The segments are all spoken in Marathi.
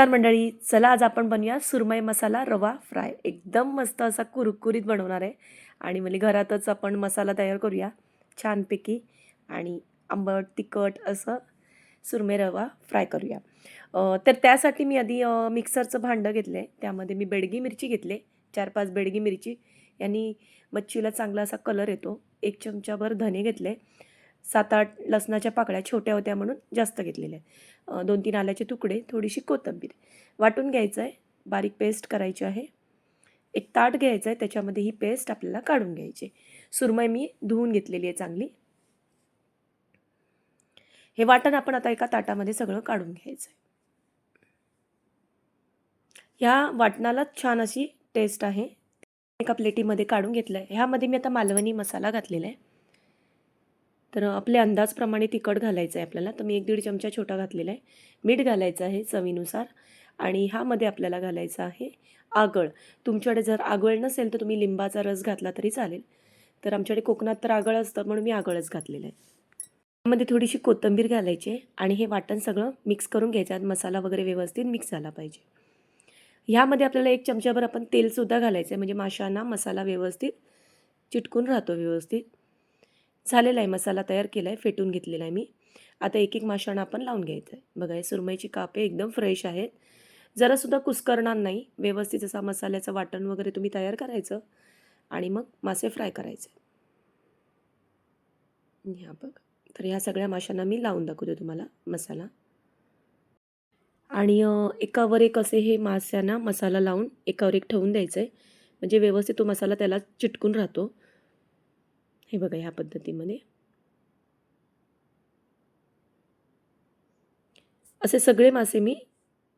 नमस्कार मंडळी चला आज आपण बनवूया सुरमई मसाला रवा फ्राय. एकदम मस्त असा कुरकुरीत बनवणार आहे. आणि म्हणजे घरातच आपण मसाला तयार करूया छानपैकी. आणि आंबट तिखट असं सुरमई रवा फ्राय करूया. तर त्यासाठी मी आधी मिक्सरचं भांडं घेतलं आहे त्यामध्ये मी बेडगी मिरची घेतले. चार पाच बेडगी मिरची. यांनी मच्छीला चांगला असा कलर येतो. एक चमचाभर धने घेतले. सात आठ लसणाच्या पाकळ्या छोट्या होत्या म्हणून जास्त घेतलेल्या आहे दोन तीन आल्याचे तुकडे थोडीशी कोथिंबीर. वाटून घ्यायचं आहे. बारीक पेस्ट करायची आहे. एक ताट घ्यायचं आहे. त्याच्यामध्ये ही पेस्ट आपल्याला काढून घ्यायची सुरमई मी धुवून घेतलेली आहे चांगली. हे वाटण आपण आता एका ताटामध्ये सगळं काढून घ्यायचं आहे. ह्या वाटणाला छान अशी टेस्ट आहे. एका प्लेटीमध्ये काढून घेतलं आहे ह्यामध्ये मी आता मालवणी मसाला घातलेला आहे. तर आपल्या अंदाजप्रमाणे तिखट घालायचं आहे आपल्याला. तर मी एक दीड चमचा छोटा घातलेला आहे. मीठ घालायचं आहे चवीनुसार. आणि ह्यामध्ये आपल्याला घालायचं आहे आगळ. तुमच्याकडे जर आगळ नसेल तर तुम्ही लिंबाचा रस घातला तरी चालेल. तर आमच्याकडे कोकणात तर आगळ असतं म्हणून मी आगळच घातलेलं आहे. त्यामध्ये थोडीशी कोथिंबीर घालायची आहे आणि हे वाटण सगळं मिक्स करून घ्यायचं मसाला वगैरे व्यवस्थित मिक्स झाला पाहिजे. ह्यामध्ये आपल्याला एक चमच्याभर आपण तेलसुद्धा घालायचं आहे. म्हणजे माशांना मसाला व्यवस्थित चिटकून राहतो व्यवस्थित. झालेला आहे मसाला तयार केला आहे फेटून घेतलेला आहे मी. आता एक एक माशांना आपण लावून घ्यायचं आहे बघा हे सुरमईची कापे एकदम फ्रेश आहेत. जरासुद्धा कुस्करणार नाही. व्यवस्थित असा मसाल्याचं वाटण वगैरे तुम्ही तयार करायचं आणि मग मासे फ्राय करायचे. ह्या बघ. तर ह्या सगळ्या माशांना मी लावून दाखवते तुम्हाला मसाला. आणि एकावर एक असे हे मास्यांना मसाला लावून एकावर एक ठेवून द्यायचं आहे म्हणजे व्यवस्थित तो मसाला त्याला चिटकून राहतो. हे बघा ह्या पद्धतीमध्ये. असे सगळे मासे मी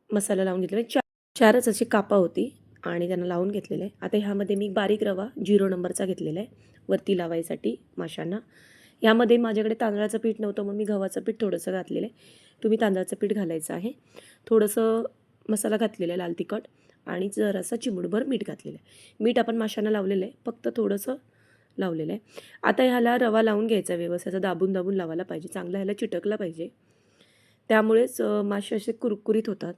मसाला लावून घेतले चार चारच अशी कापा होती आणि त्यांना लावून घेतलेलं. आहे आता ह्यामध्ये मी बारीक रवा झिरो नंबरचा घेतलेला आहे वरती लावायसाठी माशांना. यामध्ये माझ्याकडे तांदळाचं पीठ नव्हतं म्हणून मी गव्हाचं पीठ थोडंसं घातलेलं आहे. तुम्ही तांदळाचं पीठ घालायचं आहे. थोडंसं मसाला घातलेला आहे लाल तिखट आणि जरासा चिमूटभर मीठ घातलेलं आहे. मीठ आपण माशांना लावलेलं आहे. फक्त थोडंसं लावलेलं आहे. आता ह्याला रवा लावून घ्यायचा व्यवस्थित असं दाबून दाबून लावायला पाहिजे चांगला ह्याला चिटकला पाहिजे. त्यामुळेच मासे असे कुरकुरीत होतात.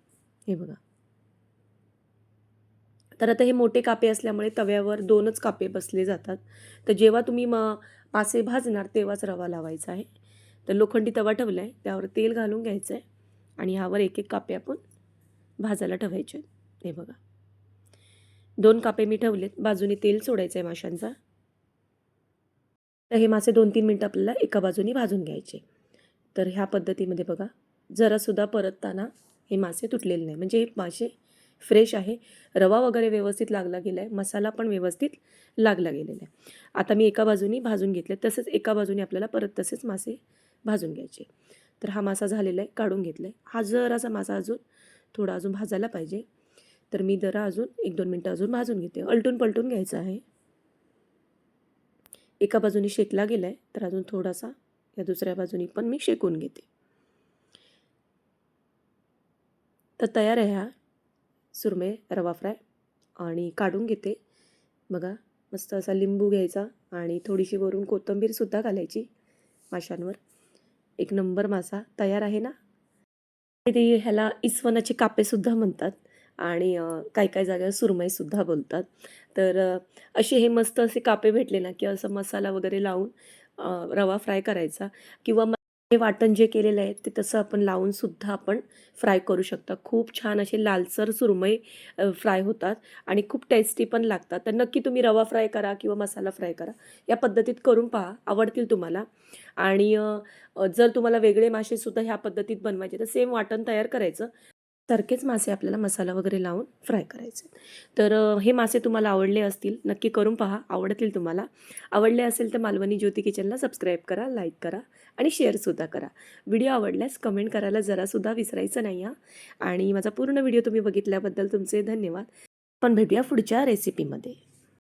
हे बघा. तर आता हे मोठे कापे असल्यामुळे तव्यावर दोनच कापे बसले जातात. तर जेव्हा तुम्ही म मासे भाजणार तेव्हाच रवा लावायचा आहे. तर लोखंडी तवा ठेवला आहे त्यावर तेल घालून घ्यायचं आहे आणि ह्यावर एक एक कापे आपण भाजायला ठेवायचे हे बघा. दोन कापे मी ठेवलेत. बाजूने तेल सोडायचं आहे माशांचा. तर हे मासे दोन तीन मिनटं आपल्याला एका बाजूने भाजून घ्यायचे. तर ह्या पद्धतीमध्ये बघा जरासुद्धा परतताना हे मासे तुटलेले नाही. म्हणजे हे मासे फ्रेश आहे. रवा वगैरे व्यवस्थित लागला गेला आहे मसाला पण व्यवस्थित लागला गेलेला आहे. आता मी एका बाजूनी भाजून घेतले. तसंच एका बाजूने आपल्याला परत तसेच मासे भाजून घ्यायचे. तर हा मासा झालेला आहे. काढून घेतला आहे हा जरासा मासा अजून थोडा अजून भाजायला पाहिजे. तर मी जरा अजून एक दोन मिनटं अजून भाजून घेते. अलटून पलटून घ्यायचं आहे. एका बाजूनी शेकला गेला आहे तर अजून थोडासा या दुसऱ्या बाजूनी पण मी शेकून घेते. तर तयार आहे हा सुरमे रवा फ्राय. आणि काढून घेते. बघा मस्त असा लिंबू घ्यायचा आणि थोडीशी वरून कोथिंबीरसुद्धा घालायची माशांवर. एक नंबर मासा तयार आहे ना? ते ह्याला इस्वनाचे कापेसुद्धा म्हणतात. आणि काही काही जागेवर सुरमईसुद्धा बोलतात. तर असे हे मस्त असे कापे भेटले ना की असं मसाला वगैरे लावून रवा फ्राय करायचा किंवा हे वाटण जे केलेलं आहे ते तसं आपण लावूनसुद्धा आपण फ्राय करू शकता. खूप छान असे लालसर सुरमई फ्राय होतात आणि खूप टेस्टी पण लागतात. तर नक्की तुम्ही रवा फ्राय करा किंवा मसाला फ्राय करा. या पद्धतीत करून पहा आवडतील तुम्हाला. आणि जर तुम्हाला वेगळे मासेसुद्धा ह्या पद्धतीत बनवायचे तर सेम वाटण तयार करायचं. सारखेच मासे आपल्याला मसाला वगैरे लावून फ्राय करायचे. तर हे मासे तुम्हाला आवडले असतील नक्की करून पहा आवडतील तुम्हाला. आवडले असेल तर मालवणी ज्योती किचनला सबस्क्राईब करा लाईक करा आणि शेअरसुद्धा करा. व्हिडिओ आवडल्यास कमेंट करायला जरासुद्धा विसरायचं नाही हा आणि माझा पूर्ण व्हिडिओ तुम्ही बघितल्याबद्दल तुमचे धन्यवाद. पण भेटूया पुढच्या रेसिपीमध्ये